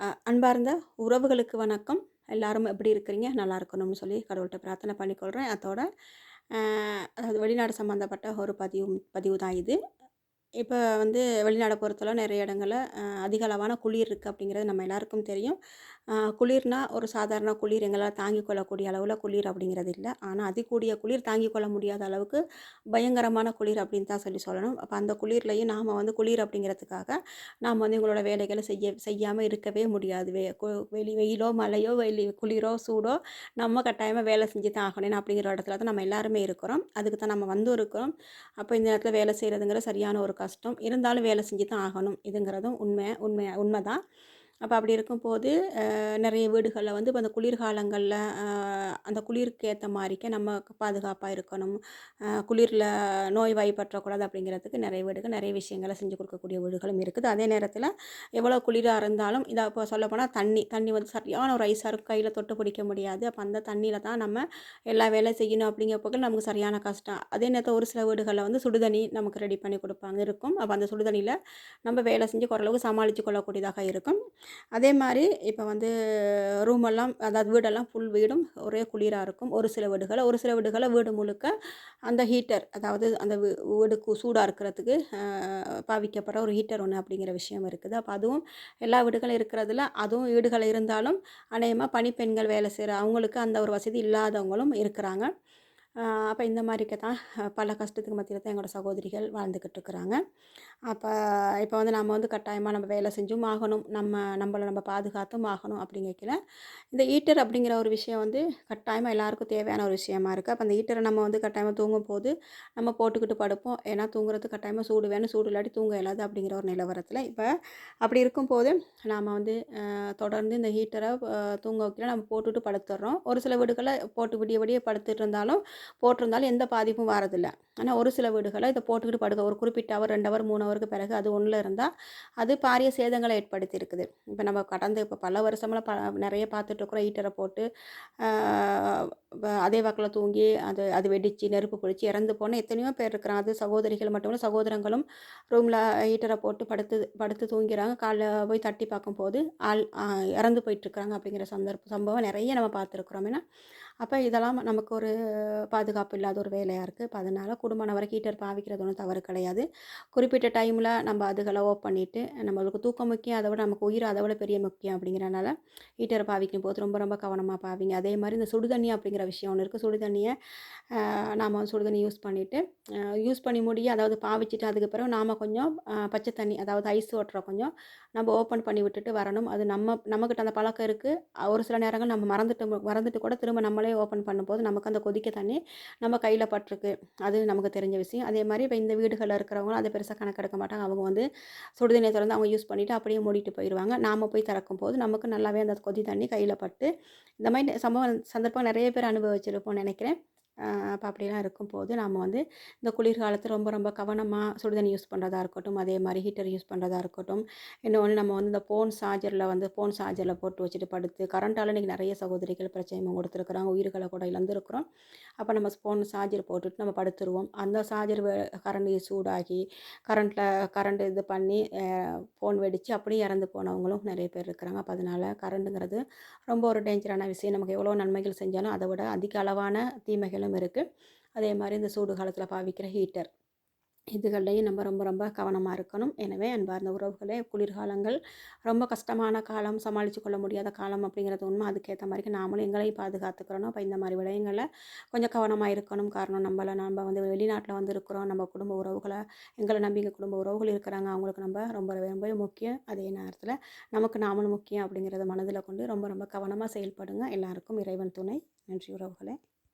அன்பார்ந்த உறவுகளுக்கு வணக்கம். எல்லாரும் எப்படி இருக்கிறீங்க? நல்லா இருக்கணும்னு சொல்லி கடவுள்கிட்ட பிரார்த்தனை பண்ணிக்கொள்கிறேன் அதோட அதாவது வெளிநாடு சம்மந்தப்பட்ட ஒரு பதிவு பதிவு தான் இது. இப்போ வந்து வெளிநாடு பொறுத்தளவு நிறைய இடங்களில் அதிக அளவான குளிர் இருக்குது அப்படிங்கிறது நம்ம எல்லாருக்கும் தெரியும். குளிர்னா ஒரு சாதாரண குளிர் எங்களால் தாங்கிக் கொள்ளக்கூடிய அளவில் குளிர் அப்படிங்கிறது இல்லை ஆனால் அதிகூடிய குளிர் தாங்கிக் கொள்ள முடியாத அளவுக்கு பயங்கரமான குளிர் அப்படின்னு தான் சொல்லி சொல்லணும். அப்போ அந்த குளிர்லையும் நாம் வந்து குளிர் அப்படிங்கிறதுக்காக நாம் வந்து எங்களோட வேலைகளை செய்ய செய்யாமல் இருக்கவே முடியாது. வெ வெளி வெயிலோ, மழையோ, வெளி குளிரோ, சூடோ நம்ம கட்டாயமாக வேலை செஞ்சு தான் ஆகணும். அப்படிங்கிற இடத்துல தான் நம்ம எல்லாருமே இருக்கிறோம். அதுக்கு தான் நம்ம வந்து இருக்கிறோம். அப்போ இந்த நேரத்தில் வேலை செய்கிறதுங்கிற சரியான ஒரு கஷ்டம். இருந்தாலும் வேலை செஞ்சு தான் ஆகணும். இதுங்கிறதும் உண்மை உண்மை தான் அப்போ அப்படி இருக்கும்போது நிறைய வீடுகளில் வந்து இப்போ அந்த குளிர்காலங்களில் அந்த குளிருக்கு ஏற்ற மாதிரிக்கே நம்ம பாதுகாப்பாக இருக்கணும். குளிரில் நோய் வாய்ப்பற்றக்கூடாது அப்படிங்கிறதுக்கு நிறைய வீடுகள் நிறைய விஷயங்கள செஞ்சு கொடுக்கக்கூடிய வீடுகளும் இருக்குது. அதே நேரத்தில் எவ்வளோ குளிராக இருந்தாலும் இதை இப்போ சொல்லப்போனால் தண்ணி தண்ணி வந்து சரியான ஒரு ஐஸாக இருக்கும். கையில் தொட்டு பிடிக்க முடியாது. அப்போ அந்த தண்ணியில் தான் நம்ம எல்லா வேலையும் செய்யணும் அப்படிங்கிறப்போக்கள் நமக்கு சரியான கஷ்டம். அதே நேரத்தில் ஒரு சில வீடுகளில் வந்து சுடுதண்ணி நமக்கு ரெடி பண்ணி கொடுப்பாங்க இருக்கும். அப்போ அந்த சுடுதண்ணியில் நம்ம வேலை செஞ்சு ஓரளவுக்கு சமாளித்து கொள்ளக்கூடியதாக இருக்கும். அதே மாதிரி இப்போ வந்து ரூமெல்லாம் அதாவது வீடெல்லாம் ஃபுல் வீடும் ஒரே குளிராக இருக்கும். ஒரு சில வீடுகளை ஒரு சில வீடுகளை வீடு முழுக்க அந்த ஹீட்டர் அதாவது அந்த வீடுக்கு சூடாக இருக்கிறதுக்கு பாவிக்கப்படுற ஒரு ஹீட்டர் ஒன்று அப்படிங்கிற விஷயம் இருக்குது. அப்போ அதுவும் எல்லா வீடுகளும் இருக்கிறதுல அதுவும் வீடுகள் இருந்தாலும் அநேகமாக பணிப்பெண்கள் வேலை செய்கிற அவங்களுக்கு அந்த ஒரு வசதி இல்லாதவங்களும் இருக்கிறாங்க. அப்போ இந்த மாரிக்க தான் பல கஷ்டத்துக்கு மத்தியில் தான் எங்களோட சகோதரிகள் வாழ்ந்துக்கிட்டு இருக்கிறாங்க. அப்போ இப்போ வந்து நம்ம வந்து கட்டாயமாக நம்ம வேலை செஞ்சும் ஆகணும். நம்ம நம்மளை நம்ம பாதுகாத்தும் ஆகணும் அப்படிங்கைக்கில, இந்த ஹீட்டர் அப்படிங்கிற ஒரு விஷயம் வந்து கட்டாயமாக எல்லாருக்கும் தேவையான ஒரு விஷயமா இருக்குது அப்போ அந்த ஈட்டரை நம்ம வந்து கட்டாயமா தூங்கும்போது நம்ம போட்டுக்கிட்டு படுப்போம். ஏன்னா தூங்குறதுக்கு கட்டாயமாக சூடு வேணும். சூடு இல்லாட்டி தூங்க இயலாது அப்படிங்கிற ஒரு நிலவரத்தில் இப்போ அப்படி இருக்கும்போது நாம் வந்து தொடர்ந்து இந்த ஹீட்டரை தூங்க வைக்கல நம்ம போட்டுட்டு படுத்துடுறோம் ஒரு சில வீடுகளில் போட்டு விடிய விடிய படுத்துட்டு இருந்தாலும் போட்டிருந்தாலும் எந்த பாதிப்பும் வரதில்லை ஆனால் ஒரு சில வீடுகளில் இதை போட்டுக்கிட்டு படுக்க ஒரு குறிப்பிட்ட ஹவர் 2 ஹவர் 3 ஹவருக்கு பிறகு அது ஒன்றில் இருந்தால் அது பாரிய சேதங்களை ஏற்படுத்தியிருக்குது. இப்போ நம்ம கடந்த இப்போ பல வருஷமெல்லாம் ப நிறைய பார்த்துட்ருக்குறோம் ஹீட்டரை போட்டு அதே வாக்கில் தூங்கி அது அது வெடிச்சு, நெருப்பு பிடிச்சி இறந்து போன எத்தனையோ பேர் இருக்கிறாங்க. அது சகோதரிகள் மட்டும் சகோதரங்களும் ரூமில் ஹீட்டரை போட்டு படுத்து படுத்து தூங்கிறாங்க. காலைல போய் தட்டி பார்க்கும்போது ஆள் இறந்து போயிட்டுருக்குறாங்க அப்படிங்கிற சந்தர்ப்ப சம்பவம் நிறைய நம்ம பார்த்துருக்குறோம். ஏன்னா, அப்போ இதெல்லாம் நமக்கு ஒரு பாதுகாப்பு இல்லாத ஒரு வேலையாக இருக்குது இப்போ அதனால குடும்பம் வரை ஹீட்டர் பாவிக்கிறது ஒன்றும் தவறு கிடையாது. குறிப்பிட்ட டைமில் நம்ம அதுகளை ஓப் பண்ணிட்டு நம்மளுக்கு தூக்கம் முக்கியம். அதை விட நமக்கு உயிர் அதை விட பெரிய முக்கியம் அப்படிங்கிறனால ஹீட்டர் பாவிக்கும் போது ரொம்ப ரொம்ப கவனமாக பாவிங்க. அதே மாதிரி இந்த சுடுதண்ணி அப்படிங்கிற விஷயம் ஒன்று இருக்குது சுடுதண்ணியை நாம் வந்து சுடுதண்ணி யூஸ் பண்ணிவிட்டு யூஸ் பண்ணி முடிய அதாவது பாவிச்சுட்டு அதுக்கு பிறகு நாம் கொஞ்சம் பச்சை தண்ணி அதாவது ஐஸ் ஓட்டுற கொஞ்சம் நம்ம ஓப்பன் பண்ணி விட்டுட்டு வரணும். அது நம்ம நம்மக்கிட்ட அந்த பழக்கம் இருக்குது ஒரு சில நேரங்கள் நம்ம மறந்துட்டு மறந்துட்டு கூட திரும்ப நம்மளே ஓப்பன் பண்ணும்போது நமக்கு அந்த கொதிக்க தண்ணி நம்ம கையில் பட்டுருக்கு. அது நமக்கு தெரிஞ்ச விஷயம். அதே மாதிரி இப்போ இந்த வீடுகளில் இருக்கிறவங்களும் அதை பெருசாக கணக்கெடுக்க மாட்டாங்க. அவங்க வந்து சுடுதண்ணியை திறந்து அவங்க யூஸ் பண்ணிவிட்டு அப்படியே மூடிட்டு போயிடுவாங்க நாம போய் திறக்கும் போது நமக்கு நல்லாவே அந்த கொதி தண்ணி கையில் பட்டு இந்த மாதிரி சம்பவம் சந்தர்ப்பம் நிறைய பேர் அனுபவிச்சிருப்போம்னு நினைக்கிறேன் அப்போ அப்படிலாம் இருக்கும்போது நம்ம வந்து இந்த குளிர்காலத்தில் ரொம்ப ரொம்ப கவனமாக சுடுதண்ணி யூஸ் பண்ணுறதா இருக்கட்டும், அதே மாதிரி ஹீட்டர் யூஸ் பண்ணுறதா இருக்கட்டும். இன்னொன்று நம்ம வந்து இந்த ஃபோன் சார்ஜரில் வந்து ஃபோன் சார்ஜரில் போட்டு வச்சுட்டு படுத்து கரண்ட்டால் இன்றைக்கி நிறைய சகோதரிகள் பிரச்சனை கொடுத்துருக்குறாங்க. உயிர்கள கூட இழந்திருக்கிறோம். அப்போ நம்ம ஃபோன் சார்ஜர் போட்டுட்டு நம்ம படுத்துருவோம். அந்த சார்ஜர் கரண்ட் சூடாகி கரண்ட்டில் கரண்ட் இது பண்ணி ஃபோன் வெடித்து அப்படியே இறந்து போனவங்களும் நிறைய பேர் இருக்கிறாங்க. அப்போ அதனால கரண்ட்டுங்கிறது ரொம்ப ஒரு டேஞ்சரான விஷயம். நமக்கு எவ்வளோ நன்மைகள் செஞ்சாலும் அதை விட அதிக அளவான தீமைகளும் இருக்குது அதே மாதிரி இந்த சூடு காலத்தில் பாவிக்கிற ஹீட்டர். இதுகள்லையும் நம்ம ரொம்ப ரொம்ப கவனமாக இருக்கணும். எனவே அன்பார்ந்த உறவுகளே, குளிர்காலங்கள் ரொம்ப கஷ்டமான காலம், சமாளித்து கொள்ள முடியாத காலம் அப்படிங்கிறது உண்மை அதுக்கேற்ற மாதிரி நாமளும் எங்களையும் பாதுகாத்துக்கிறோம் அப்போ இந்த மாதிரி விடயங்களை கொஞ்சம் கவனமாக இருக்கணும். காரணம் நம்மளை நம்ம வந்து வெளிநாட்டில் வந்து இருக்கிறோம். நம்ம குடும்ப உறவுகளை எங்களை நம்பி எங்கள் குடும்ப உறவுகள் இருக்கிறாங்க. அவங்களுக்கு நம்ம ரொம்ப ரொம்பவே முக்கியம். அதே நேரத்தில் நமக்கு நாமளும் முக்கியம் அப்படிங்கிறத மனதில் கொண்டு ரொம்ப ரொம்ப கவனமாக செயல்படுங்க. எல்லாருக்கும் இறைவன் துணை. நன்றி உறவுகளே!